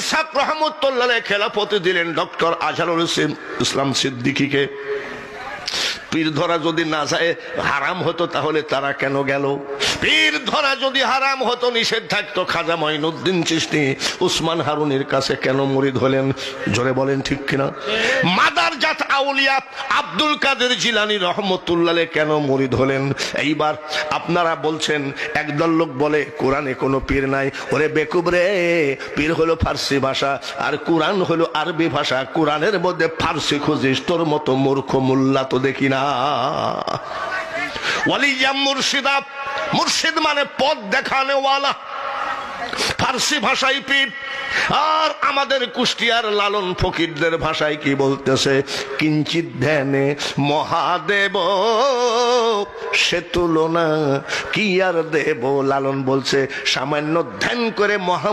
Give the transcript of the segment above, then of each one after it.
ইসাক রহমতুল্লাহ খেলাফতে দিলেন ডক্টর আজহারুল ইসলাম- সিদ্দিকিকে। পীর ধরা যদি না যায়, হারাম হতো তাহলে তারা কেন গেল? পীর ধরা যদি হারাম হতো, নিষেধ থাকতো খাজা মঈনুদ্দিন চিস্তি উসমান হারুনের কাছে কেন মরিদ হলেন? জোরে বলেন ঠিক কিনা? মাদার জাত আউলিয়া আব্দুল কাদের জিলানি রহমতুল্লাহ কেন মুরিদ হলেন? এইবার আপনারা বলছেন, একদল লোক বলে, কোরআনে কোনো পীর নাই। ওরে বেকুব রে, পীর হলো ফার্সি ভাষা, আর কোরআন হলো আরবি ভাষা। কোরআনের মধ্যে ফার্সি খুঁজিস, তোর মতো মূর্খ মোল্লা তো দেখি না। ওয়ালিয়াম মুর্শিদা, মুর্শিদ মানে পথ দেখানে ওয়ালা ফার্সি ভাষায় পীর আর আমাদের কুষ্টিয়ার লালন ফকিরদের ভাষায় কি বলতেছে? কিঞ্চিত ধ্যানে মহাদেব, সে তুলনা কি আর দেব? লালন বলছে, সামান্য ধ্যান করে মহা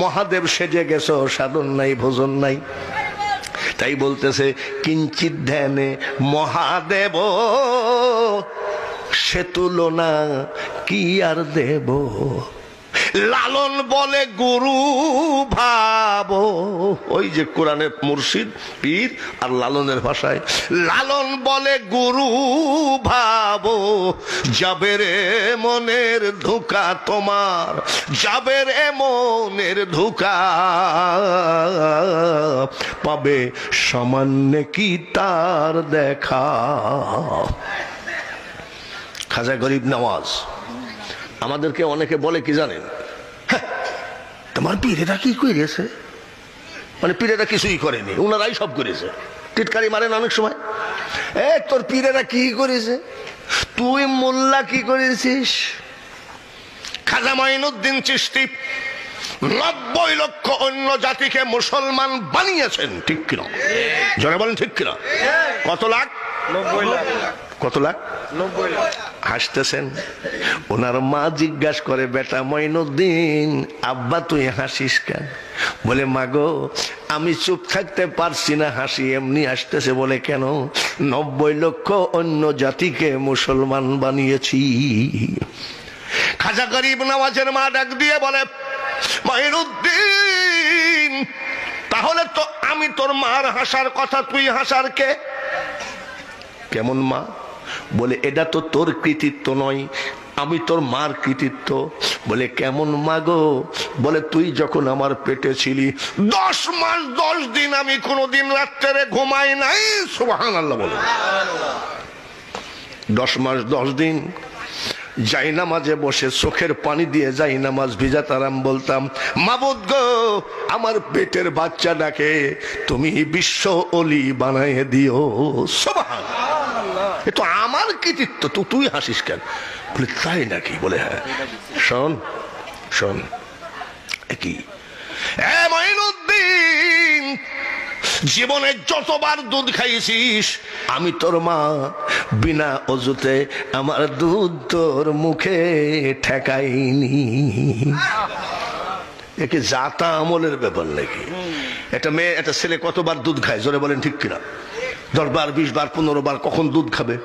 মহাদেব সেজে গেছ, সাধন নাই, ভোজন নাই। তাই বলতেছে কিঞ্চিত ধ্যানে মহাদেব, সে তুলনা কি আর দেব? লালন বলে গুরু ভাব। ওই যে কোরআনের মুর্শিদ পীর আর লালনের ভাষায়। লালন বলে গুরু ভাব যাবে রে মনের ধোকা তোমার যাবে রে মনের ধোকা। পাবে সামান্য কি তার দেখা। খাজা গরিব নওয়াজ আমাদেরকে অনেকে বলে কি জানেন? "হ্যাঁ, তোমার পীরেরা কি করেছে? মানে পীরেরা কিছুই করেনি ওনারাই সব করেছে। টিটকারি মারেন অনেক সময়। এ তোর পীরেরা কি করেছে? তুই মোল্লা কি করেছিস? খাজা মাইনুদ্দিন চিস্তি নব্বই লক্ষ অন্য জাতিকে মুসলমান বানিয়েছেন ঠিক কিনা? জনে বলেন ঠিক কিনা? কত লাখ? কত লাখ। হাসতেছেন? ওনার মা জিজ্ঞাসা করে, বেটা মইনুদ্দিন আব্বা তুই হাসিস কেন? বলে মাগো আমি চুপ থাকতে পারছি না, হাসি এমনি আসতেছে। বলে, কেন? নব্বই লক্ষ অন্য জাতিকে মুসলমান বানিয়েছি। খাজা গরিব নামাজের মা ডাক দিয়ে বলে মহিনুদ্দিন তাহলে তো আমি তোর মার হাসার কথা, তুই হাসার কে? কেমন মা? বলে, এটা তো তোর কৃতিত্ব নয়, আমি তোর মার কৃতিত্ব। বলে, কেমন মা গো? বলে, তুই যখন আমার পেটে ছিলি, দশ মাস দশ দিন আমি কোনোদিন রাত্রে ঘুমাই নাই। সুবাহান আল্লাহ বলে। দশ মাস দশ দিন যাই নামাজে বসে, চোখের পানি দিয়ে যাই নামাজ ভিজাতারাম বলতাম, মাবুদ গো, আমার পেটের বাচ্চাটাকে তুমি বিশ্ব অলি বানায় দিও। সুবহান এ তো আমার কৃতিত্ব। তো তুই হাসিস কেন? বলে তাই নাকি? বলে হ্যাঁ। শোন শোন কি? এ মঈনুদ্দিন জীবনে যতবার দুধ খাইছিস আমি তোর মা বিনা অজুতে আমার দুধ তোর মুখে ঠেকাইনি। একে জাতা আমলের ব্যাপার নাকি? একটা মেয়ে একটা ছেলে কতবার দুধ খায়? জোরে বলেন ঠিক কিনা? দশ বার বিশ বার পনেরো বার কখন দুধ খাবে?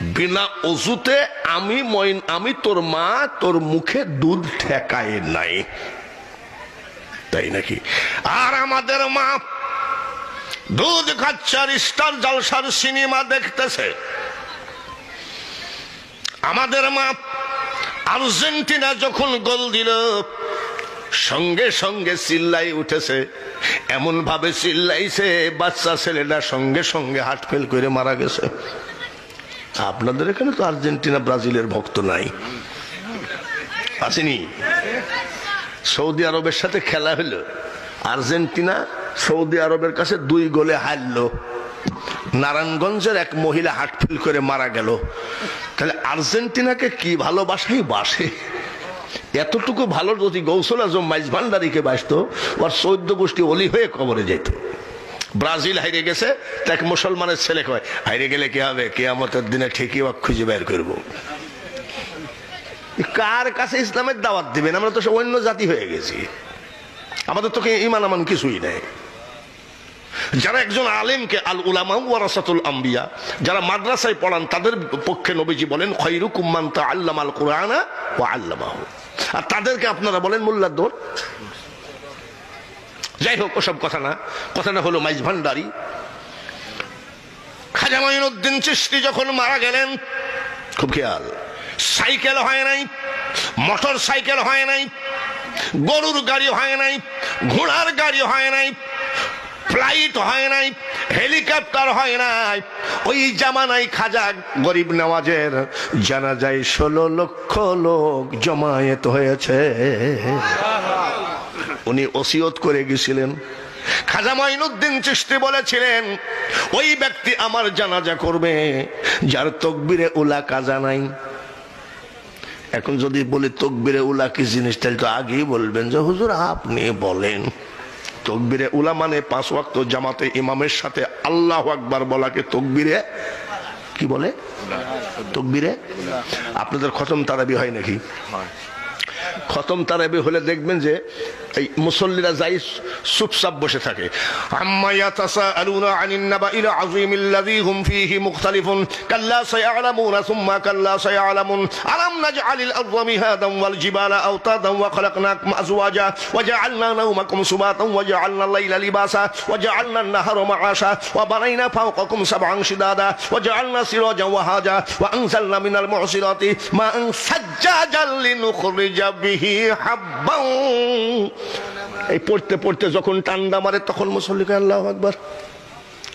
বিনা অজুতে আমি মইন আমি তোর মা, তোর মুখে দুধ ঠেকায় নাই। তাই নাকি? আর আমাদের মা দুধ খাচ্ছে আর স্টার জলসার সিনেমা দেখতেছে। আমাদের মা আর্জেন্টিনা যখন গোল দিল সঙ্গে সঙ্গে চিল্লাই উঠেছে। এমন ভাবে চিল্লাইছে, বাচ্চা ছেলেটা সঙ্গে সঙ্গে হাট ফেল করে মারা গেছে। আপনাদের এখানে তো আর্জেন্টিনা, ব্রাজিলের ভক্ত নাই। আসেনি? সৌদি আরবের সাথে খেলা হলো। আর্জেন্টিনা সৌদি আরবের কাছে দুই গোলে হারলো। নারায়ণগঞ্জের এক মহিলা হাটফিল করে মারা গেল। তাহলে আর্জেন্টিনাকে কি ভালোবাসাই বাসে? এতটুকু ভালো যদি গৌসল আজম মাইজ ভান্ডারিকে বাসত ওর চৌদ্দ গোষ্ঠী অলি হয়ে কবরে যেত ব্রাজিল হাইরে গেছে, তাকে মুসলমানের ছেলে কয়, হাইরে গেলে কি হবে? কেয়ামতের দিনে ঠিকই ওয়াক খুঁজে বের করব। কার কাছে ইসলামের দাওয়াত দিবেন? আমরা তো অন্য জাতি হয়ে গেছি। আমাদের তো ইমান আমান কিছুই নেই। যারা একজন আলেমকে আল উলামা ওয়ারাসাতুল আম্বিয়া, যারা মাদ্রাসায় পড়ান, তাদের পক্ষে নবীজি বলেন খৈরু কুম্মান তা আল্লাম আল কোরআনা ও আল্লামাহু। আর তাদেরকে আপনারা বলেন, মোল্লার যাই হোক, ওসব কথা না। কথাটা হলো মাইজ ভান্ডারি। খাজা মাইনুদ্দিন চিস্তি যখন মারা গেলেন, খুব খেয়াল, সাইকেল হয় নাই মোটর সাইকেল হয় নাই, গরুর গাড়ি হয় নাই, ঘোড়ার গাড়ি হয় নাই ফ্লাইট হয় নাই, হেলিকপ্টার হয় নাই। ওই জামানায় খাজা গরিব নামাজের জানা যায় ষোলো লক্ষ লোক জমায়েত হয়েছে। উনি ওসিয়ত করে গেছিলেন। খাজা মাইনুদ্দিন চিস্তি বলেছিলেন, ওই ব্যক্তি আমার জানাজা করবে, যার তকবিরে উলা কাজা নাই। এখন যদি বলি তকবিরে উলা কি জিনিস, তাহলে তো আগেই বলবেন যে, হুজুর, আপনি বলেন। তকবিরে উলা মানে পাঁচ ওয়াক্ত জামাতে ইমামের সাথে আল্লাহ আকবার বলাকে তকবিরে কি বলে? তকবিরে? আপনাদের খতম তারাবি হয় নাকি? খতম তারাবি হলে দেখবেন যে এই মুসল্লিরা যাই চুপচাপ বসে থাকে আম্মা ইয়াতাসাআলুনা আনিন নাবাইল আযীমিল্লাযী হুম ফীহি মুখতালিফুন কাল্লা সায়ালামুনা সুম্মা কাল্লা সায়ালামুন আলাম নাজআলিল আরদা মিহাদান ওয়াল জিবালা আওতাদান ওয়া খালাকনাকুম আজওয়াজা ওয়া জাআলনা নাওমাকুম সুবাতান ওয়া জাআলনা আল-লাইলা লিবাসা ওয়া জাআলনা আন-নাহারা মাআশা ওয়া বানাইনা ফাওকাকুম সাবআন শিদাদা ওয়া জাআলনা সিরাজান ওয়া হাজা ওয়া আনজালনা মিনাল মুহসিরাতি মাআন সাজ্জাজাল লিনুখরিজা বিহি হাব্বান। এই পড়তে পড়তে যখন টান্ডা মারে, তখন মুসল্লিকে আল্লাহ আকবার।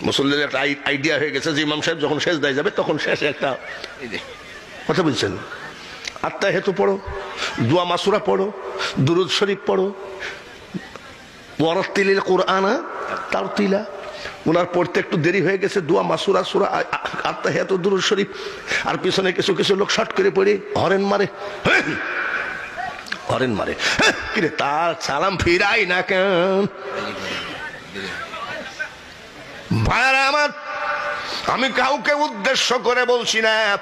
মুসল্লির একটা আইডিয়া হয়ে গেছে যে ইমাম সাহেব যখন শেষ দেয় যাবে, তখন শেষে একটা কথা বলছেন। আত্মা হেতু পড়ো, দোয়া মাসুরা পড়ো, দুরুদ শরীফ পড়ো। ওয়ারতিলিল কোরআনা তার তিলা ওনার পড়তে একটু দেরি হয়ে গেছে, দোয়া মাসুরা, সুরা আত্মা হেতু দুরুদ শরীফ। আর পিছনে কিছু কিছু লোক শর্ট করে পড়ে হরেন মারে। হরেন মারে। কিরে, তার সালাম ফিরাই না কেন? আমার, আমি কাউকে উদ্দেশ্য করে বলছি না।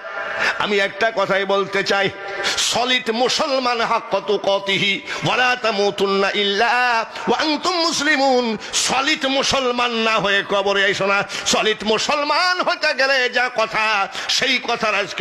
আমি একটা কথাই বলতে চাই। সলিড মুসলমান হাক্কত কতিহি ওয়ালা তামুতুন্না ইল্লা ওয়া মুসলিমুন। সলিড মুসলমান না হয়ে কবরে আইসো না। সলিড মুসলমান হতে গেলে যা কথা, সেই কথার আজকে